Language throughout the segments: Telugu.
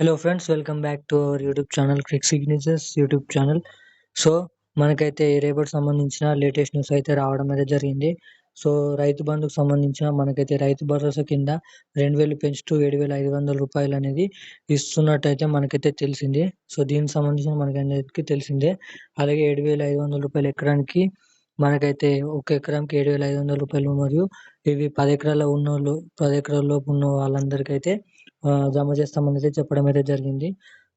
Hello friends welcome back to our YouTube channel cric signatures YouTube channel so మనకైతే రేపటి సంబంధించిన లేటెస్ట్ న్యూస్ అయితే రావడం అయితే జరిగింది. సో రైతు బంధుకు సంబంధించిన మనకైతే రైతు భరోసా కింద రెండు వేలు పెంచుతూ ఏడు వేల ఐదు వందల రూపాయలు అనేది ఇస్తున్నట్టయితే మనకైతే తెలిసింది. సో దీనికి సంబంధించిన మనకి తెలిసిందే. అలాగే ఏడు వేల ఐదు వందల రూపాయలు ఎక్కడానికి మనకైతే ఒక ఎకరానికి ఏడు వేల ఐదు వందల రూపాయలు మరియు ఇవి పది ఎకరాల ఉన్నోళ్ళు పది ఎకరాల లోపు ఉన్న వాళ్ళందరికీ అయితే జమ చేస్తామని అయితే చెప్పడం అయితే జరిగింది.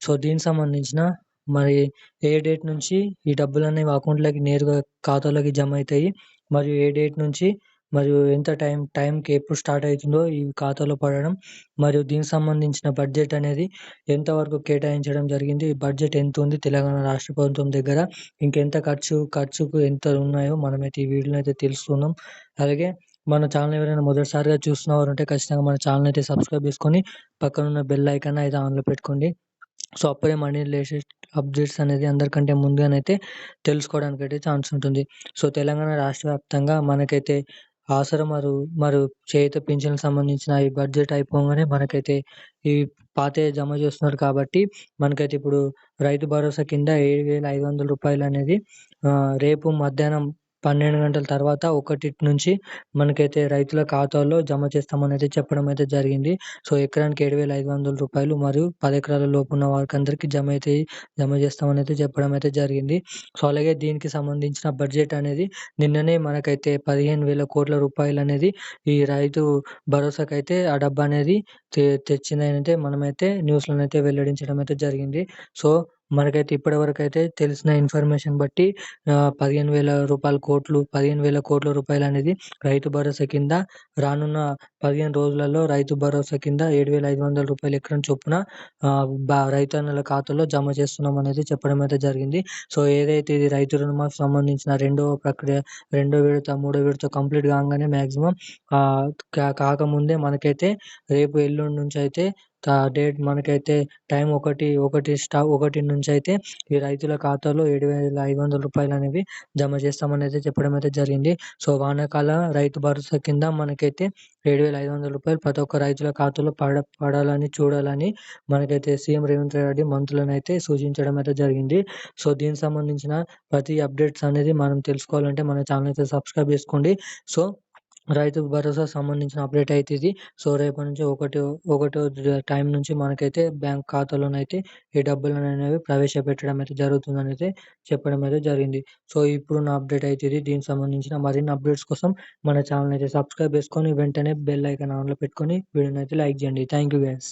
సో దీనికి సంబంధించిన మరి ఏ డేట్ నుంచి ఈ డబ్బులు అనేవి అకౌంట్లోకి నేరుగా ఖాతాలోకి జమ అవుతాయి మరియు ఏ డేట్ నుంచి మరియు ఎంత టైం టైంకి ఎప్పుడు స్టార్ట్ అవుతుందో ఈ ఖాతాలో పడడం మరియు దీనికి సంబంధించిన బడ్జెట్ అనేది ఎంతవరకు కేటాయించడం జరిగింది బడ్జెట్ ఎంత ఉంది తెలంగాణ రాష్ట్ర ప్రభుత్వం దగ్గర ఇంకెంత ఖర్చు ఖర్చుకు ఎంత ఉన్నాయో మనమైతే ఈ వీడియోలో అయితే తెలుసుకున్నాం అలాగే మన ఛానల్ ఎవరైనా మొదటిసారిగా చూస్తున్నవారు ఉంటే ఖచ్చితంగా మన ఛానల్ అయితే సబ్స్క్రైబ్ చేసుకొని పక్కన ఉన్న బెల్ ఐకాన్ అయితే ఆన్లో పెట్టుకోండి. సో అప్పుడే మనీ లేటెస్ట్ అప్డేట్స్ అనేది అందరికంటే ముందుగానైతే తెలుసుకోవడానికి అయితే ఛాన్స్ ఉంటుంది. సో తెలంగాణ రాష్ట్ర వ్యాప్తంగా మనకైతే ఆసరా మరు మరియు చేయుత పింఛన్లకు సంబంధించిన ఈ బడ్జెట్ అయిపోగానే మనకైతే ఈ పాతవి జమ చేస్తున్నారు కాబట్టి మనకైతే ఇప్పుడు రైతు భరోసా కింద ఏడు వేల ఐదు వందల రూపాయలు అనేది రేపు మధ్యాహ్నం పన్నెండు గంటల తర్వాత ఒకటి నుంచి మనకైతే రైతుల ఖాతాల్లో జమ చేస్తామని అయితే చెప్పడం అయితే జరిగింది. సో ఎకరానికి ఏడు వేల ఐదు వందల రూపాయలు మరియు పది ఎకరాల లోపు ఉన్న వారికి అందరికీ జమ అయితే జమ చేస్తామని అయితే చెప్పడం అయితే జరిగింది. సో అలాగే దీనికి సంబంధించిన బడ్జెట్ అనేది నిన్ననే మనకైతే పదిహేను వేల కోట్ల రూపాయలు అనేది ఈ రైతు భరోసాకి అయితే ఆ డబ్బా అనేది తె తెచ్చిందనైతే మనమైతే న్యూస్లోనైతే వెల్లడించడం అయితే జరిగింది. సో మనకైతే ఇప్పటివరకు అయితే తెలిసిన ఇన్ఫర్మేషన్ బట్టి పదిహేను వేల రూపాయల కోట్లు పదిహేను వేల కోట్ల రూపాయలు అనేది రైతు భరోసా కింద రానున్న పదిహేను రోజులలో రైతు భరోసా కింద ఏడు వేల ఐదు వందల రూపాయలు ఎకరం చొప్పున రైతన్నల ఖాతాలో జమ చేస్తున్నాం అనేది చెప్పడం అయితే జరిగింది. సో ఏదైతే ఇది రైతు రుణమాఫీ సంబంధించిన రెండవ ప్రక్రియ రెండో విడత మూడో విడత కంప్లీట్ కాగానే మ్యాక్సిమం కాకముందే మనకైతే రేపు ఎల్లుండి నుంచి అయితే డేట్ మనకైతే టైం ఒకటి ఒకటి స్టా ఒకటి నుంచి అయితే ఈ రైతుల ఖాతాలో ఏడు వేల ఐదు వందల రూపాయలు అనేవి జమ చేస్తామని అయితే చెప్పడం అయితే జరిగింది. సో వానాకాల రైతు భరోసా కింద మనకైతే ఏడు వేల ఐదు వందల రూపాయలు ప్రతి ఒక్క రైతుల ఖాతాలో పడ పడాలని చూడాలని మనకైతే సీఎం రేవంత్ రెడ్డి మంత్రులను అయితే సూచించడం అయితే జరిగింది. సో దీనికి సంబంధించిన ప్రతి అప్డేట్స్ అనేది మనం తెలుసుకోవాలంటే మన ఛానల్ అయితే సబ్స్క్రైబ్ చేసుకోండి. సో రైతు భరోసా సంబంధించిన అప్డేట్ అయితే ఇది సో రేపటి నుంచి ఒకటో ఒకటో టైం నుంచి మనకైతే బ్యాంక్ ఖాతాలోనైతే ఈ డబ్బులు అనేవి ప్రవేశపెట్టడం అయితే జరుగుతుందని అయితే చెప్పడం అయితే జరిగింది. సో ఇప్పుడు నా అప్డేట్ అయితే ఇది దీనికి సంబంధించిన మరిన్ని అప్డేట్స్ కోసం మన ఛానల్ అయితే సబ్స్క్రైబ్ చేసుకొని వెంటనే బెల్ ఐకాన్ ఆన్లో పెట్టుకొని వీడియోని అయితే లైక్ చేయండి. Thank you guys.